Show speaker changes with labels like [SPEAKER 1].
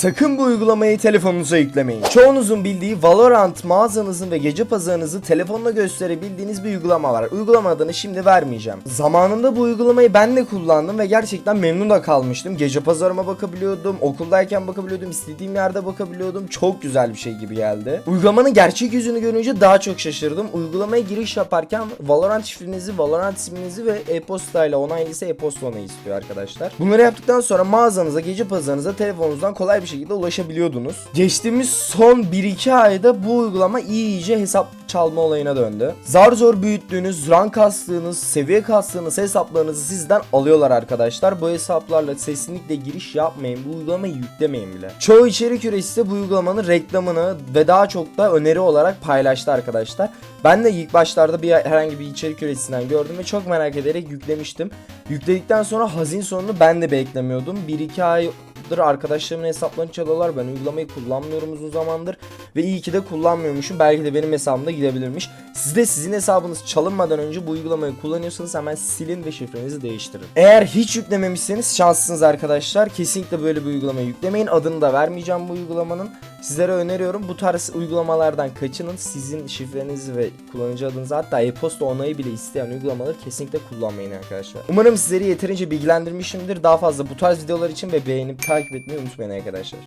[SPEAKER 1] sakın bu uygulamayı telefonunuza yüklemeyin. Çoğunuzun bildiği Valorant mağazanızın ve gece pazarınızı telefonla gösterebildiğiniz bir uygulama var. Uygulama adını şimdi vermeyeceğim. Zamanında bu uygulamayı ben de kullandım ve gerçekten memnun da kalmıştım. Gece pazarıma bakabiliyordum, okuldayken bakabiliyordum, istediğim yerde bakabiliyordum. Çok güzel bir şey gibi geldi. Uygulamanın gerçek yüzünü görünce daha çok şaşırdım. Uygulamaya giriş yaparken Valorant şifrenizi, Valorant isminizi ve e-posta ile onaylıysa e-posta onayı istiyor arkadaşlar. Bunları yaptıktan sonra mağazanıza, gece pazarınıza telefonunuzdan kolay bir şekilde ulaşabiliyordunuz. Geçtiğimiz son 1-2 ayda bu uygulama iyice hesap çalma olayına döndü. Zar zor büyüttüğünüz, rank kastığınız, seviye kastığınız hesaplarınızı sizden alıyorlar arkadaşlar. Bu hesaplarla kesinlikle giriş yapmayın. Bu uygulamayı yüklemeyin bile. Çoğu içerik üreticisi bu uygulamanın reklamını ve daha çok da öneri olarak paylaştı arkadaşlar. Ben de ilk başlarda bir herhangi bir içerik üreticisinden gördüm ve çok merak ederek yüklemiştim. Yükledikten sonra hazin sonunu ben de beklemiyordum. 1-2 ay arkadaşlarımın hesaplarını çalıyorlar. Ben uygulamayı kullanmıyorum uzun zamandır ve iyi ki de kullanmıyormuşum. Belki de benim hesabımda gidebilirmiş. Siz de sizin hesabınız çalınmadan önce bu uygulamayı kullanıyorsanız hemen silin ve şifrenizi değiştirin. Eğer hiç yüklememişseniz şanslısınız arkadaşlar. Kesinlikle böyle bir uygulamayı yüklemeyin. Adını da vermeyeceğim bu uygulamanın. Sizlere öneriyorum bu tarz uygulamalardan kaçının. Sizin şifrenizi ve kullanıcı adınızı hatta e-posta onayı bile isteyen uygulamaları kesinlikle kullanmayın arkadaşlar. Umarım sizleri yeterince bilgilendirmişimdir. Daha fazla bu tarz videolar için ve beğenip takip etmeyi unutmayın arkadaşlar.